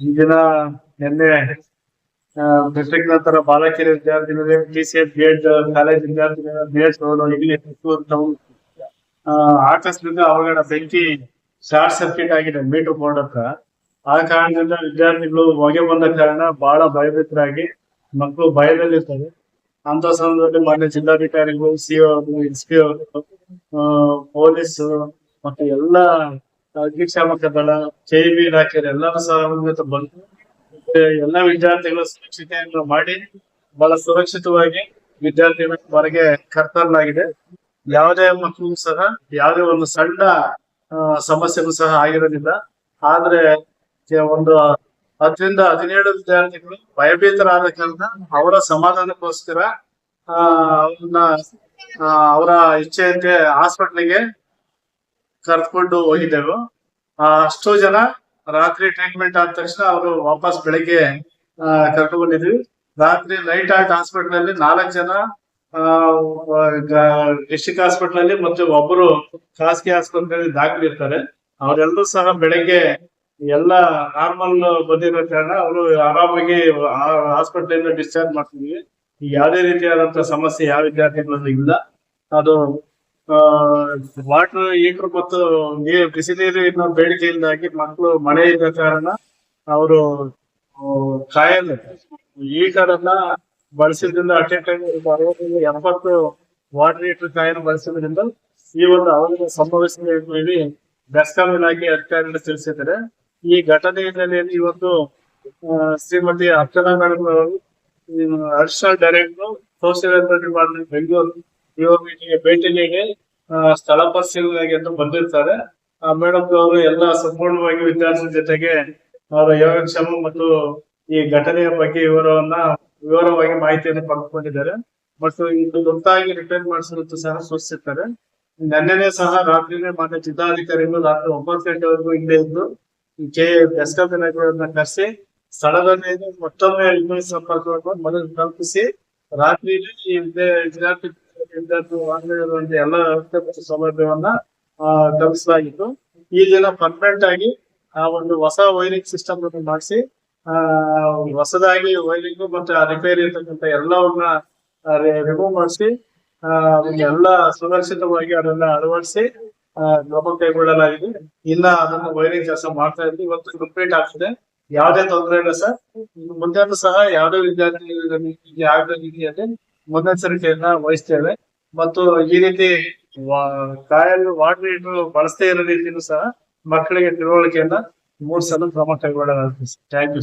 ಈ ದಿನ ನಿನ್ನೆ ಮೆಟ್ರಿಕ್ ನಂತರ ಬಾಲಕಿಯರ ವಿದ್ಯಾರ್ಥಿಗಳು T C S B college ವಿದ್ಯಾರ್ಥಿಗಳ ಬಿ ಅವರು ಇಲ್ಲಿ ಪುತ್ತೂರು ಆಕಸ್ಮಿಕ ಅವಘಡ ಬೆಂಕಿ ಶಾರ್ಟ್ ಸರ್ಕ್ಯೂಟ್ ಆಗಿದೆ ಮೀಟರ್ ಬೋರ್ಡ್ ಹತ್ರ. ಆ ಕಾರಣದಿಂದ ವಿದ್ಯಾರ್ಥಿಗಳು ಹೊಗೆ ಬಂದ ಕಾರಣ ಬಹಳ ಭಯಭೀತರಾಗಿ ಮಕ್ಕಳು ಭಯದಲ್ಲಿರ್ತಾರೆ ಅಂತ ಸಂದರ್ಭದಲ್ಲಿ ಮಾನ್ಯ ಜಿಲ್ಲಾಧಿಕಾರಿಗಳು ಸಿಒ ಎಸ್ ಪಿ ಅವರು ಪೊಲೀಸ್ ಮತ್ತೆ ಎಲ್ಲ ಅಗ್ನಿಶಾಮಕ ದಳ ಕೆಇಬಿ ಇಲಾಖೆ ಎಲ್ಲರೂ ಸಹ ಬಂದು ಎಲ್ಲ ವಿದ್ಯಾರ್ಥಿಗಳು ಸುರಕ್ಷತೆಯನ್ನು ಮಾಡಿ ಬಹಳ ಸುರಕ್ಷಿತವಾಗಿ ವಿದ್ಯಾರ್ಥಿಗಳ ಹೊರಗೆ ಕರ್ತರಲಾಗಿದೆ. ಯಾವುದೇ ಮಕ್ಕಳು ಸಹ ಯಾವುದೇ ಒಂದು ಸಣ್ಣ ಆ, ಸಮಸ್ಯೆಗೂ ಸಹ ಆಗಿರೋದಿಲ್ಲ. ಆದ್ರೆ ಒಂದು ಹತ್ತರಿಂದ ಹದಿನೇಳು ವಿದ್ಯಾರ್ಥಿಗಳು ಭಯಭೀತರಾದ ಕಾರಣ ಅವರ ಸಮಾಧಾನಕ್ಕೋಸ್ಕರ ಅವ್ರನ್ನ ಅವರ ಇಚ್ಛೆಯಂತೆ ಹಾಸ್ಪಿಟ್ಲಿಗೆ ಕರ್ಕೊಂಡು ಹೋಗಿದ್ದೆವು. ಆ, ಅಷ್ಟು ಜನ ರಾತ್ರಿ ಟ್ರೀಟ್ಮೆಂಟ್ ಆದ ತಕ್ಷಣ ಅವರು ವಾಪಸ್ ಬೆಳಿಗ್ಗೆ ಕರ್ಕೊಂಡು ಬಂದಿದ್ವಿ ರಾತ್ರಿ ಲೈಟ್ ಆರ್ಟ್ ಹಾಸ್ಪಿಟಲ್ ಅಲ್ಲಿ ನಾಲ್ಕು ಜನ ಡಿಸ್ಟಿಕ್ ಹಾಸ್ಪಿಟಲ್ ಅಲ್ಲಿ ಮತ್ತೆ ಒಬ್ಬರು ಖಾಸಗಿ ಆಸ್ಪತ್ರೆಯಲ್ಲಿ ದಾಖಲಿರ್ತಾರೆ ಅವರೆಲ್ಲರೂ ಸಹ ಬೆಳಗ್ಗೆ ಎಲ್ಲ ನಾರ್ಮಲ್ ಬಂದಿರೋ ಕಾರಣ ಅವರು ಆರಾಮಾಗಿ ಹಾಸ್ಪಿಟಲ್ ಇಂದ ಡಿಸ್ಚಾರ್ಜ್ ಮಾಡ್ತಿದ್ವಿ. ಯಾವುದೇ ರೀತಿಯಾದಂತಹ ಸಮಸ್ಯೆ ಯಾವ ವಿದ್ಯಾರ್ಥಿಗಳಲ್ಲಿ ಇಲ್ಲ. ಅದು ವಾಟರ್ ಹೀಟರ್ ಮತ್ತು ನೀರು ಬಿಸಿ ನೀರಿನ ಬೇಡಿಕೆಯಿಂದಾಗಿ ಮಕ್ಕಳು ಮಳೆ ಇದ್ದ ಕಾರಣ ಅವರು ಕಾಯಲ್ ಹೀಟರ್ ಅನ್ನ ಬಳಸಿದ್ರಿಂದ ಅಟ್ ಎ ಎಪ್ಪತ್ತು ವಾಟರ್ ಹೀಟರ್ ಕಾಯನ್ನು ಬಳಸಿದ್ರಿಂದ ಈ ಒಂದು ಅವಘಡ ಸಂಭವಿಸಿದೆ ಅಂತ ಹೇಳಿ ಬೆಸ್ಕಾಂ ಇಲಾಖೆ ಅಧಿಕಾರಿಗಳು ತಿಳಿಸಿದ್ದಾರೆ. ಈ ಘಟನೆ ಹಿನ್ನೆಲೆಯಲ್ಲಿ ಇವತ್ತು ಶ್ರೀಮತಿ ಅರ್ಚನಾ ಮೇಡಮ್ ಅವರು ಅಡಿಷನಲ್ ಡೈರೆಕ್ಟರ್ ಸೋಷಿಯಲ್ ಬೆಂಗಳೂರು ಇವರಿಗೆ ಭೇಟಿ ನೀಡಿ ಸ್ಥಳ ಪರಿಶೀಲನೆಗೆ ಅಂತ ಬಂದಿರ್ತಾರೆ. ಮೇಡಮ್ ಅವರು ಎಲ್ಲ ಸಂಪೂರ್ಣವಾಗಿ ವಿದ್ಯಾರ್ಥಿ ಜೊತೆಗೆ ಅವರ ಯೋಗಕ್ಷೇಮ ಮತ್ತು ಈ ಘಟನೆಯ ಬಗ್ಗೆ ವಿವರವನ್ನ, ವಿವರವಾಗಿ ಮಾಹಿತಿಯನ್ನು ಪಡೆದುಕೊಂಡಿದ್ದಾರೆ. ಮತ್ತು ಇದು ತುರ್ತಾಗಿ ರಿಟರ್ನ್ ಮಾಡಿಸಲು ಸಹ ಸೂಚಿಸಿರ್ತಾರೆ ನಿನ್ನೆನೆ ಸಹ ರಾತ್ರಿನೇ ಮಾನ್ಯ ಜಿಲ್ಲಾಧಿಕಾರಿಗಳು ರಾತ್ರಿ ಒಂಬತ್ತು ಗಂಟೆವರೆಗೂ ಇಲ್ಲೇ ಇದ್ದು ಕೆ ಇಲಾಖೆಯವರನ್ನ ಕರೆಸಿ, ಸ್ಥಳದಲ್ಲಿ ಮತ್ತೊಮ್ಮೆ ಸಂಪರ್ಕ ಸಂಪರ್ಕವನ್ನು ಮೊದಲು ಕಲ್ಪಿಸಿ ರಾತ್ರಿ ಈ ವಿದ್ಯಾ- ವಿದ್ಯಾರ್ಥಿ ಎಲ್ಲ ಮತ್ತು ಸೌಲಭ್ಯವನ್ನ ಆ, ಕಲ್ಪಿಸಲಾಗಿತ್ತು ಈ ದಿನ ಪರ್ಮನೆಂಟ್ ಆಗಿ ಆ ಒಂದು ಹೊಸ ವೈರಿಂಗ್ ಸಿಸ್ಟಮ್ ಅನ್ನು ಮಾಡಿಸಿ ಆ ಹೊಸದಾಗಿ ವೈರಿಂಗ್ ಮತ್ತೆ ರಿಪೇರಿ ಇರ್ತಕ್ಕಂಥ ಎಲ್ಲವನ್ನ ರಿಮೂವ್ ಮಾಡಿಸಿ ಎಲ್ಲ ಸುರಕ್ಷಿತವಾಗಿ ಅದನ್ನ ಅಳವಡಿಸಿ ಕ್ರಮ ಕೈಗೊಳ್ಳಲಾಗಿದೆ. ಇನ್ನ ಅದನ್ನ ವೈರಿಂಗ್ ಕೆಲಸ ಮಾಡ್ತಾ ಇದ್ವಿ. ಇವತ್ತು ಕಂಪ್ಲೀಟ್ ಆಗ್ತದೆ. ಯಾವುದೇ ತೊಂದರೆ ಇಲ್ಲ ಸರ್. ಮುಂದೆ ಸಹ ಯಾವುದೇ ವಿದ್ಯಾರ್ಥಿ ಆಗದ ರೀತಿಯಲ್ಲಿ ಮುನ್ನೆಚ್ಚರಿಕೆಯನ್ನ ವಹಿಸ್ತೇವೆ. ಮತ್ತು ಈ ರೀತಿ ಕಾಯಲ್ಲಿ ವಾಟರ್ ಹೀಟರ್ ಬಳಸದೇ ಇರೋ ರೀತಿಯೂ ಸಹ ಮಕ್ಕಳಿಗೆ ತಿಳುವಳಿಕೆಯನ್ನ ಮೂಡಿಸಲು ಕ್ರಮ ಕೈಗೊಳ್ಳಲಾಗುತ್ತದೆ ಥ್ಯಾಂಕ್ ಯು